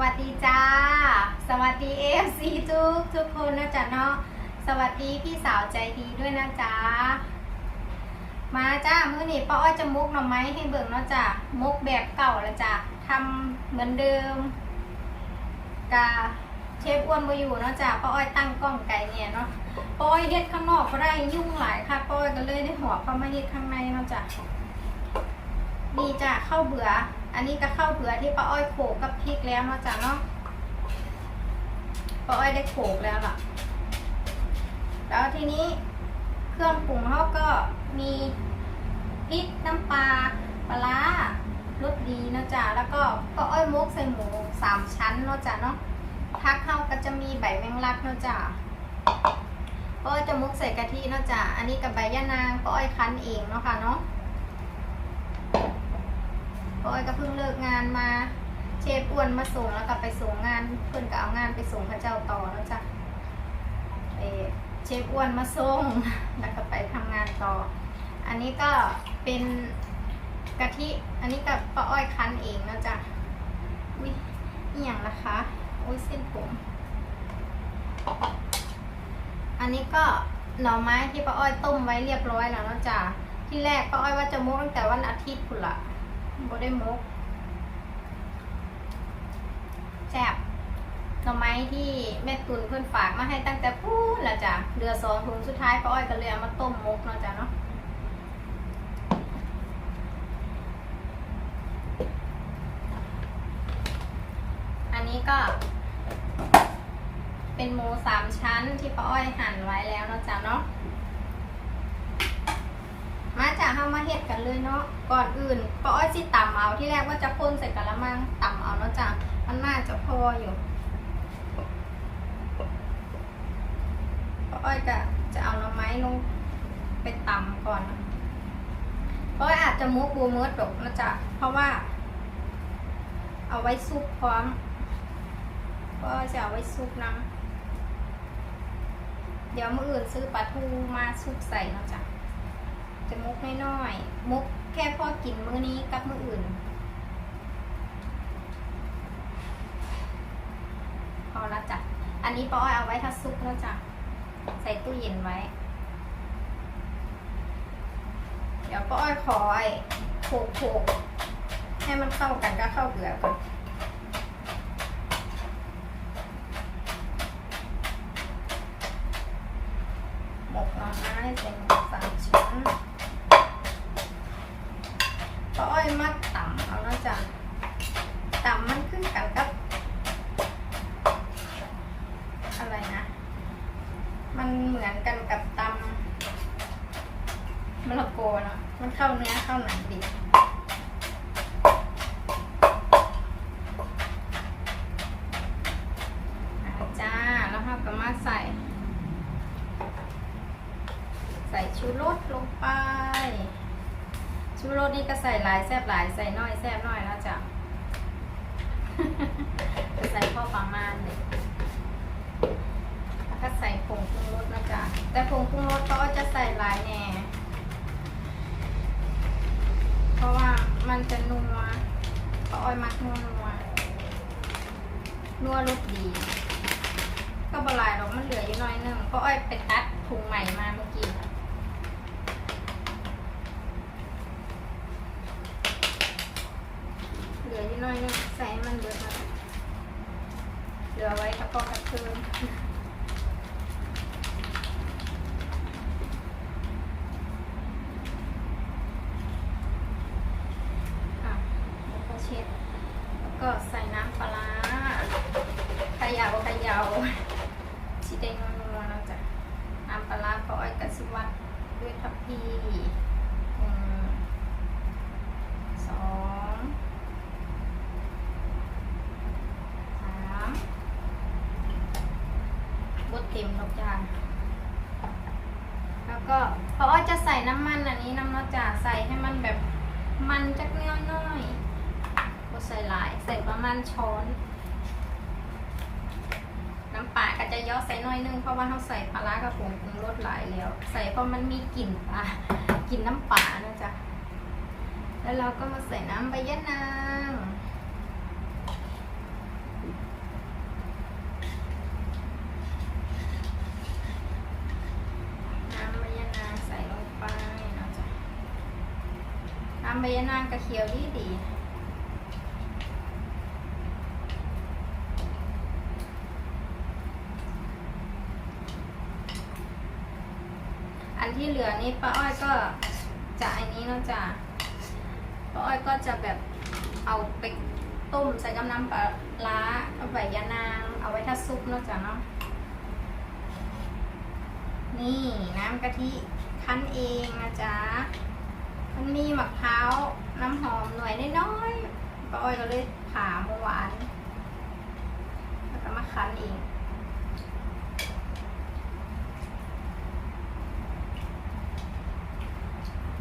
วัสดีจ้า สวัสดีเอฟซีทุกทุกคนนะจ๊ะเนาะ สวัสดีพี่สาวใจดีด้วยนะจ๊ะ มาจ้ามื้อนี้ป้าอ้อยจะมุกหน่อไม้ให้เบิ่งเนาะจ้ะ มุกแบบเก่าล้วจ้ะทำเหมือนเดิมกาเชฟอ้วนมาอยู่เนาะจ้ะป้าอ้อยตั้งกล้องไก่เนี่ยเนาะป้าอ้อยเฮ็ดข้างนอกก็ได้ยุ่งหลายค่ะป้าอ้อยก็เลยได้หอบเข้ามาเฮ็ดข้างในเนาะจ้ะนี่จ้ะข้าเบื่อ อันนี้ก็ข้าวเบื่อที่ป้าอ้อยโขลกกับพริกแล้วเนาะจ้ะเนาะป้าอ้อยได้โขลกแล้วล่ะ แล้วทีนี้เครื่องปรุงเขาก็มีพริกน้ำปลาปลารสดีเนาะจ้ะแล้วก็ป้าอ้อยมกใส่หมูสามชั้นเนาะจ้ะเนาะทักเข้าก็จะมีใบแมงลักเนาะจ้ะป้าอ้อยจะมกใส่กะทิเนาะจ้ะอันนี้กับใบยะนางป้าอ้อยคั้นเองเนาะค่ะเนาะ ปอยก็เพิ่งเลิกงานมา เชฟอ้วนมาส่งแล้วก็ไปส่งงาน เพื่อนก็เอางานไปส่งพระเจ้าต่อแล้วจ้ะเอเชฟอ้วนมาส่งแล้วก็ไปทำงานต่อ อันนี้ก็เป็นกะทิ อันนี้กับป้าอ้อยคั้นเองนะจ๊ะ อุ้ยอย่างนะคะ อุ้ยเส้นผม อันนี้ก็หน่อไม้ที่ป้าอ้อยต้มไว้เรียบร้อยแล้วนะจ๊ะ ที่แรกป้าอ้อยว่าจะมุกตั้งแต่วันอาทิตย์พุ่นละ บ่ได้มกแซ่บหน่อไม้ที่แม่ตุนเพื่อนฝากมาให้ตั้งแต่พูดล้วจ้ะเดือสองถุงสุดท้ายป้าอ้อยก็เลยเอามาต้มมกเนาะจ้ะเนาะอันนี้ก็ เป็นหมูสามชั้นที่ป้าอ้อยหั่นไว้แล้วเนาะจ้ะเนาะ มาจาก เฮามาเฮ็ดกันเลยเนาะก่อนอื่นป้าอ้อยสิตำเอาที่แรกว่าจะพ่นใส่กะละมังตำเอาเนาะจ้ะมันน่าจะพออยู่ป้าอ้อยก็จะเอาหน่อไม้ลงไปตำก่อนป้าอ้อยอาจจะมุกบูมิร์ดดอกนะจ๊ะเพราะว่า เอาไว้ซุปพร้อมป้าอ้อยจะเอาไว้ซุปน้ำเดี๋ยวมืออื่นซื้อปลาทูมาซุปใส่เนาะจ้ะะมุกน้อยๆมุกแค่พอกินมื้อนี้กับมื้ออื่น พอละจ้ะอันนี้ป้อยเอาไว้ทัดซุปแล้วจ้ะใส่ตู้เย็นไว้ เดี๋ยวป้อ้อยขอไอ้โขกโขกให้มันเข้ากันก็เข้าเกลือก่อนหมกหน่อไม้ใส่หมูสามชั้น ป้าอ้อยมัดต่ำเอานะจ๊ะต่ำมันขึ้นกันกับ อะไรนะ มันเหมือนกันกับตำ มะละกอเนาะมันเข้าเนื้อเข้าหนังดีอาจ้าแล้วเราก็มาใส่ ใส่ชูรสลงไปชูรสนี่ก็ใส่หลายแซ่บหลายใส่น้อยแล้วจ้ะ จะใส่พอประมาณเลยแล้วก็ใส่ผงปรุงรสนะจ๊ะแต่ผงปรุงรสก็จะใส่หลายแหน่เพราะว่ามันจะนัวเพราะอ้อยมักนัวนัว นัวรสดี ก็บลายหรอกมันเหลืออยู่น้อยนึงก็อ้อยไปตัดถุงใหม่มาเมื่อกี้เหลืออยู่หน้อยนึงใส่ให้มันเบิดมาเหลือไว้กระเพาะกระเทือนค่ะแล้วก็เช็ด แล้วก็ใส่น้ำปลาร้าเขยาวขยาวชีเด้งนัวๆแล้วจ้ะน้ำปลาร้าก็อ้อยกระสิ วัดด้วยทัพพีหนึ่งสองสามบดเต็มดอกจานแล้วก็เพราะว่าจะใส่น้ำมันอันนี้น้ำนอจ่าใส่ให้มันแบบมันจักเนื้อน้อยบดใส่หลาย ใส่ประมาณช้อน ย่อใส่น้อยนึงเพราะว่าเขาใส่ปลาร้ากับผงปรุงรสหลายแล้ว ใส่เพราะมันมีกลิ่นปลากลิ่นน้ำป่านะจ๊ะแล้วเราก็มาใส่น้ำใบยะนางน้ำใบยะนางใส่ลงไปนะจ๊ะน้ำใบยะนางกระเขียวดีดี นี่ป้าอ้อยก็จะอันนี้เนาะจ้ะป้าอ้อยก็จะแบบเอาไปต้มใส่กับน้ำปลาร้าเอาใบยะนาง เอาไว้ถ้าซุปเนาะจ้ะเนาะนี่น้ำกะทิคั้นเองนะจ๊ะมันมีมะพร้าวน้ำหอมหน่วยน้อยๆป้าอ้อยก็เลยผ่าเมื่อวานแล้วก็มาคั้นเอง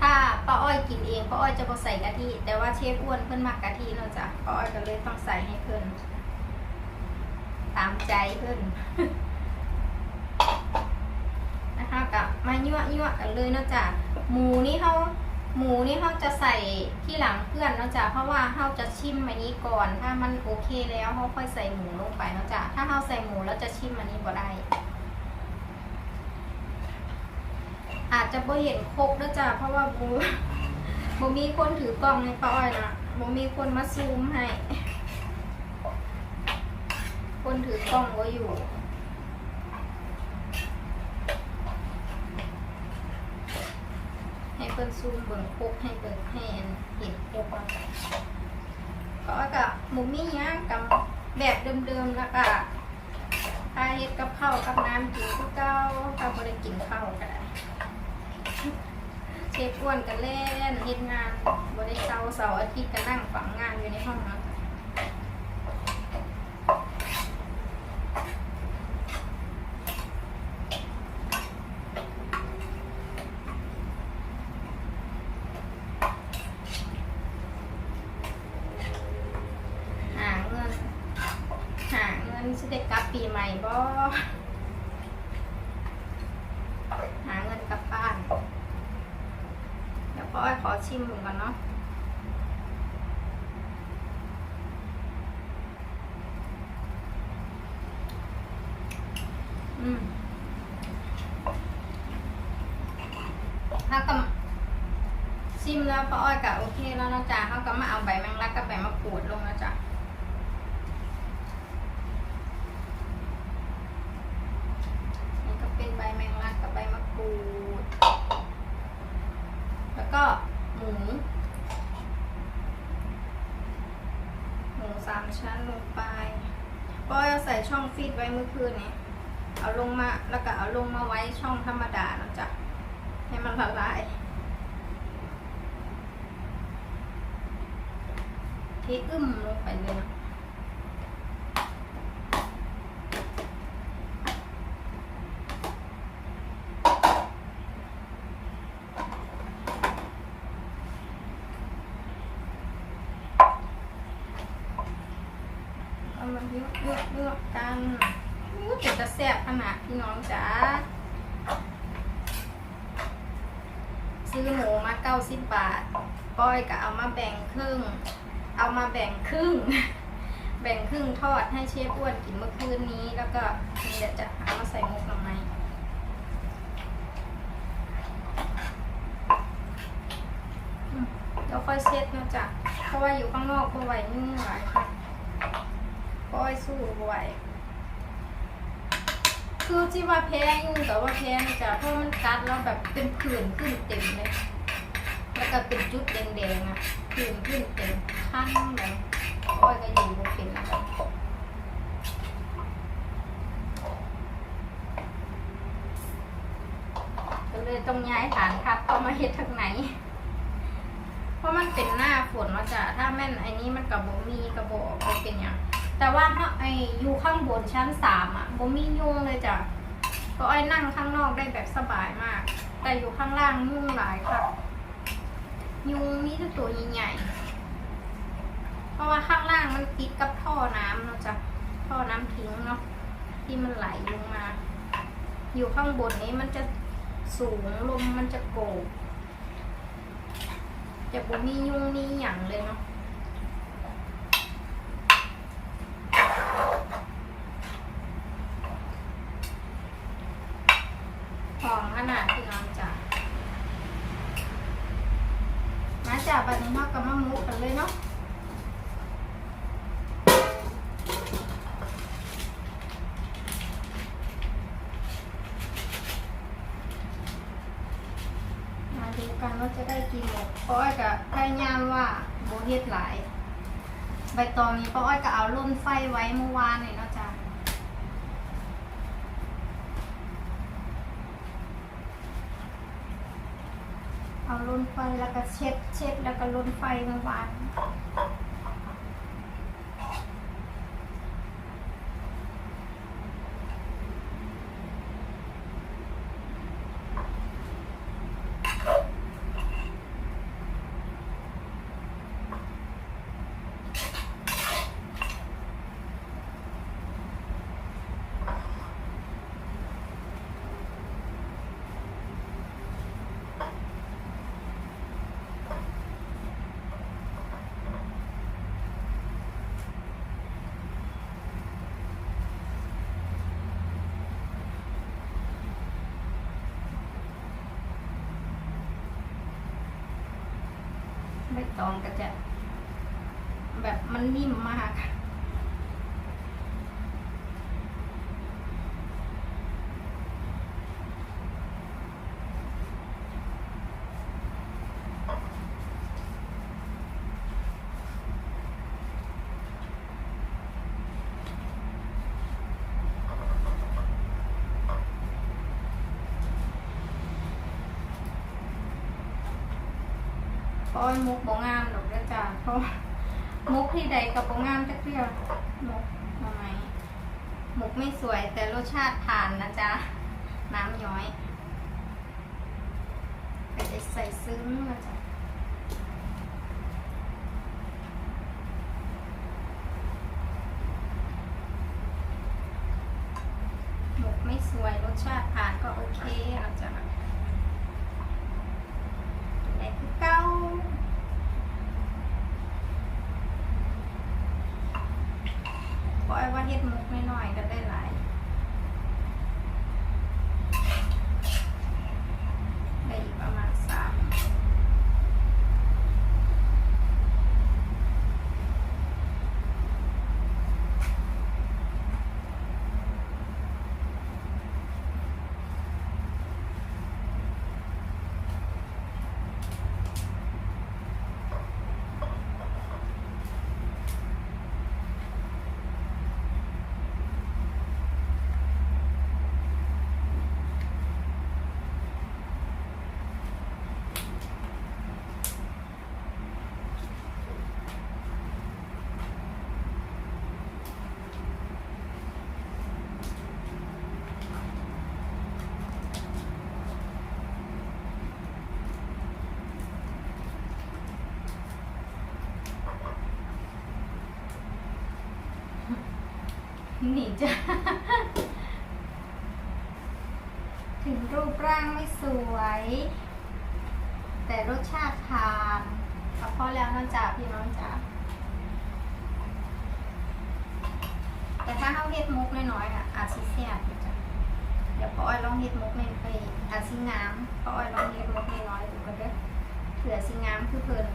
ถ้า ป้าอ้อยกินเองป้าอ้อยจะบ่ใส่กะทิแต่ว่าเชฟอ้วนเพิ่นมักกะทิเนาะจ๊ะป้าอ้อยก็เลยต้องใส่ให้เพิ่นตามใจเพิ่นนะคะกับมายั่วยั่วกันเลยเนาะจ๊ะหมูนี่เขาหมูนี่เขาจะใส่ที่หลังเพื่อนเนาะจ๊ะเพราะว่าเขาจะชิมอันนี้ก่อน ถ้ามันโอเคแล้วเขาค่อยใส่หมูลงไปเนาะจ๊ะถ้าเขาใส่หมูแล้วจะชิมอันนี้บ่ได้ อาจจะบ่เห็นครบนะจ๊ะเพราะว่าบูบ่มีคนถือกล้องในป้าอ้อยนะบ่มีคนมาซูมให้ คนถือกล้องก็อยู่ให้เพิ่นซูมเบิ่งครบให้เบิ่งให้อันเห็นครบอะก็กับหมูมี่ย่างกับแบบเดิมๆแล้วก็ถ้าเฮ็ดกับข้าวกับน้ำกินคือเก่าถ้าบ่ได้กินข้าวก็ได้ เชฟอ้วนกันเล่นเฮ็ดงานบ่ได้เช้าเสาร์อาทิตย์ก็นั่งฝังงานอยู่ในห้องนะหาเงิน หาเงินสิได้กลับปีใหม่บ่หาเงินกลับบ้าน เดี๋ยวพ่ออ้อยขอชิมดูก่อนเนาะ อืมถ้ากับชิมแล้วป้าอ้อยก็โอเคแล้วนะจ๊ะเขาก็มาเอาใบแมงลักกับใบมะกรูดลงนะจ๊ะ นี่ก็เป็นใบแมงลักกับใบมะกรูด แล้วก็หมู หมูสามชั้นลงไปป้อยเอาใส่ช่องฟีดไว้เมื่อคืนนี้ เอาลงมา แล้วก็เอาลงมาไว้ช่องธรรมดานะจ๊ะ ให้มันละลายเทอึ้มลงไปเลยนะเอามาเยอะเยอะเยอะกันอู้เดี๋ยวจะแซ่บขนาดพี่น้องจ๋า ซื้ อหมูมาเก้าสิบบาทป้อยก็เอามาแบ่งครึ่ง เอามาแบ่งครึ่ง แบ่งครึ่งทอดให้เชฟอ้วนกินเมื่อคืนนี้ แล้วก็เดี๋ยวจะเอามาใส่หมุกหน่อไม้อืมเดี๋ยวค่อยเช็ดนะจ๊ะเพราะว่าอยู่ข้างนอกก็ไหวยุ่งหลค่ะก้อยสู้ไหว คือที่ว่าแพ้ยุ่งแต่ว่าแพ้นะจ๊ะเพราะมันกัดแล้วแบบเป็นผื่นขึ้นเต็มเลยแล้วก็เป็นจุดแดงๆอะผื่นขึ้นเต็มขั้นเลยก้อยก็อยู่บ่เป็นแล้วก็เลยต้องย้ายฐานทัพเข้ามาเฮ็ดทางไหน เพราะมันเป็นหน้าฝนว่าจะถ้าแม่นไอ้นี้มันกับบ่มีกระบอกบ่เป็นอย่าง แต่ว่าถ้าไออยู่ข้างบนชั้นสามอะบ่มียุงเลยจ้ะก็ไอ้นั่งข้างนอกได้แบบสบายมาก แต่อยู่ข้างล่างยุงหลายค่ะ ยุงมีแต่ตัวใหญ่ๆเพราะว่าข้างล่างมันติดกับท่อน้ำเนาะจ้ะท่อน้ำทิ้งเนาะที่มันไหลลงมา อยู่ข้างบนนี้มันจะสูงลมมันจะโกกจะบ่มียุงนี่อย่างเลยเนาะ หอม ขนาดพี่น้องจ้ะมาจากบัดนี้เฮากมาหมุกกันเลยเนาะมาดูกันว่าจะได้กี่หมกเพราะอ้อยก็พยายามว่าโบเฮ็ดหลาย ใบตองนี้ป้าอ้อยก็เอารุ่นไฟไว้เมื่อวานนี่เนาะจ้ะ เอาลุนไฟแล้วก็เช็ดเช็ดแล้วก็ลุนไฟมาวาน ใบตองก็จะแบบมันนิ่มมากค่ะ ราะมุกบ่งามดอกนะจ๊ะเพราะมุกที่ใดกับบ่งามจักเทื่อมุกทำไมมุกไม่สวยแต่รสชาติผ่านนะจ๊ะน้ำย้อยไปจะใส่ซึ้งนะจ๊ะหมกไม่สวยรสชาติผ่านก็โอเคนะจ๊ะ แต่คือเก้า ก็ไอ้ว่าเฮ็ดมุกน้อยๆก็ได้หลาย นีจ้ะถึงรูปร่างไม่สวย แต่รสชาติทานก็พอแล้วนะจ๊ะพี่น้องจ๊ะแต่ถ้าเขาเฮ็ดมุกน้อยๆอะอาจสิแซ่บจ้ะเดี๋ยวป้าอ้อยลองเฮ็ดมุกในไปอาจสิงามป้าอ้อยลองเฮ็ดมุกน้อยๆดูก็เด้อเผื่อสิงามคือเพิ่น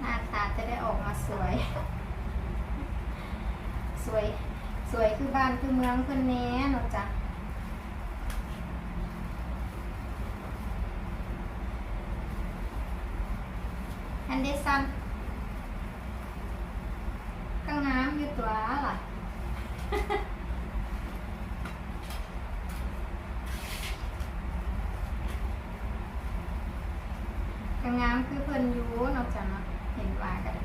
หน้าตาจะได้ออกมาสวย สวย สวยคือบ้านคือเมือ งเพื่อนแน่เนอะจ้ะอันเดซันก็งน้ำอยู่ตัวล่ะก็งามคือเพิ่นอยู่เนอกจากเนาะเห็นว่ากัน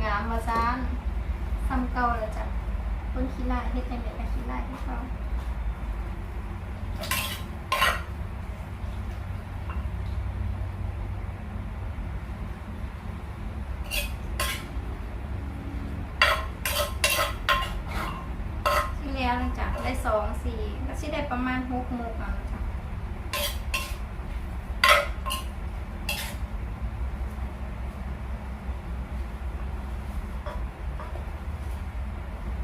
งามมาซานซ้ำเก่าแล้วจ้ะคนขี้ไล่เฮ็ดจังได๋ก็ขี้ไล่ให้เขา ประมาณหกโมงแล้วจ้ะ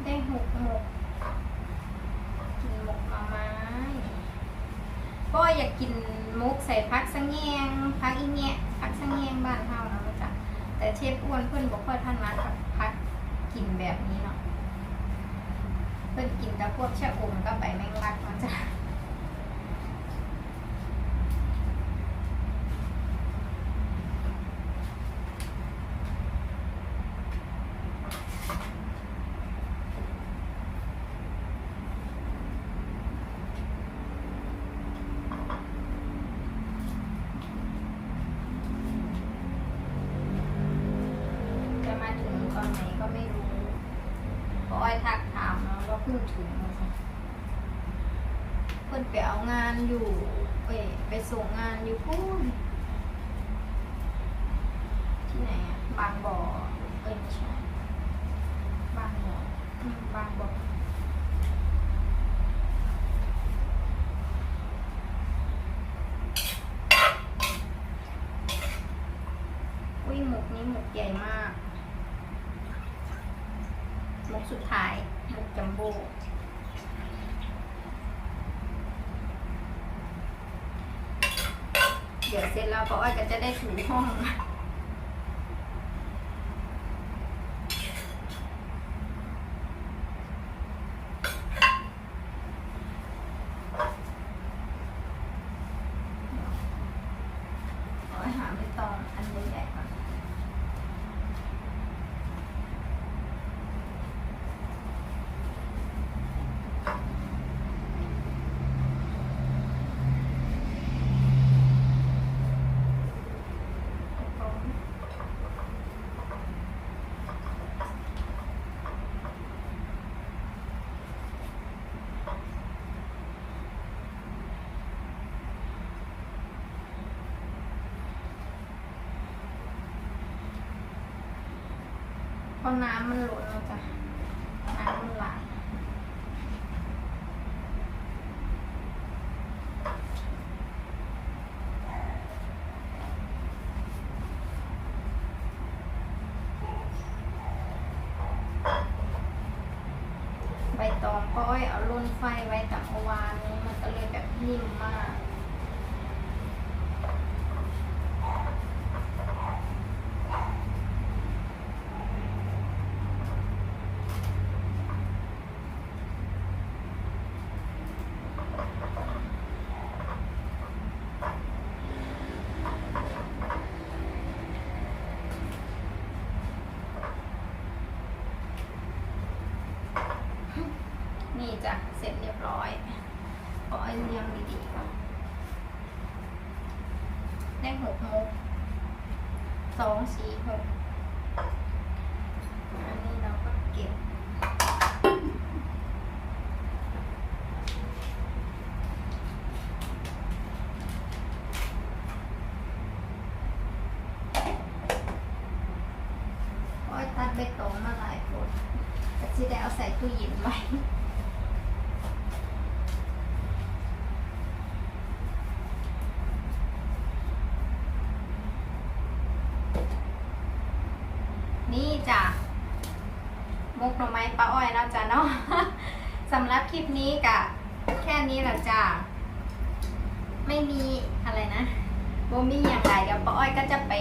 ได้หกหมกกินหมกหน่อไม้ ก็อยากกินมุกใส่พักสังเงียงพักอีเงี้ยพักสังเงียงบ้านเฮาแล้วจ้ะแต่เชฟอ้วนเพื่อนบอกว่าท่านมากับพักกินแบบนี้เนาะเพื่อนกินแต่พวกชะอมก็ไปแมงลักนะจ๊ะมาถึงตอน ไหนก็ไม่รู้พอไอ้อยทักถามเนาะว่าเพิ่งถึงนะคะเพื่อนไปเอางานอยู่ไปไปส่งงานอยู่พูนที่ไหนอะบางบ่อเอ้ยไม่ใช่บางบ่อบางบ่อยหมกนี้หมกใหญ่มาก หมกสุดท้ายหมกจัมโบ้ เดี๋ยวเสร็จแล้วก็อ้อยก็จะได้ถูห้อง อ้อยหาไม่ตองอันใหญ่ๆก่อน เพ ราะน้ำมันหล่นแล้วจ้ะน้ำมันไหลใบตองก้อยเอาลุ่นไฟไว้แต่เมื่อวานนี้มันก็เลยแบบนิ่มมาก นี่จ้ะ เสร็จเรียบร้อยขอไอ้เรียงดีๆก่อนได้หกมุกสองสี่หกอันนี้เราก็เก็บ โอ้ยตัดเบตงมาหลายคนแต่ที่ได้เอาใส่ ตู้เย็นไว้นี่จ้ะมุกหน่อไม้ป้าอ้อยแล้วจ้ะเนาะสำหรับคลิปนี้กะแค่นี้แหละจ้ะไม่มีอะไรนะโบมีอย่างไรเดี๋ยวป้าอ้อยก็จะไป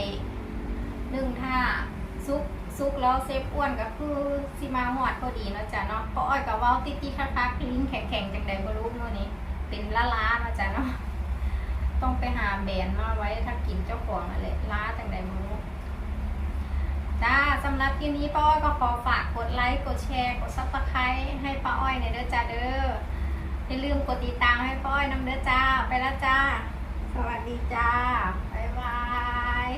นึ่งท่าซุก ซุกแล้วเซฟอ้วนก็คือสิมาหอดพอดีเนาะจ้ะเนาะป้าอ้อยกับว่าติดติคักคักๆลิ้นแข็งแข็งๆจังใดบ่รู้เนาะนี่เป็นล้าล้าเนาะจ้ะเนาะต้องไปหาแบรนด์มาไว้ถ้ากินเจ้าของอะไรล้าจังใดบ่รู้จ้าสำหรับคลิปนี้ป้าอ้อยก็ขอฝากกดไลค์กดแชร์กดซับสไครต์ให้ป้าอ้อยในเด้อจ้าเด้ออย่าลืมกดติดตามให้ป้าอ้อยน้ำเด้อจ้าไปแล้วจ้า สวัสดีจ้าบ๊ายบาย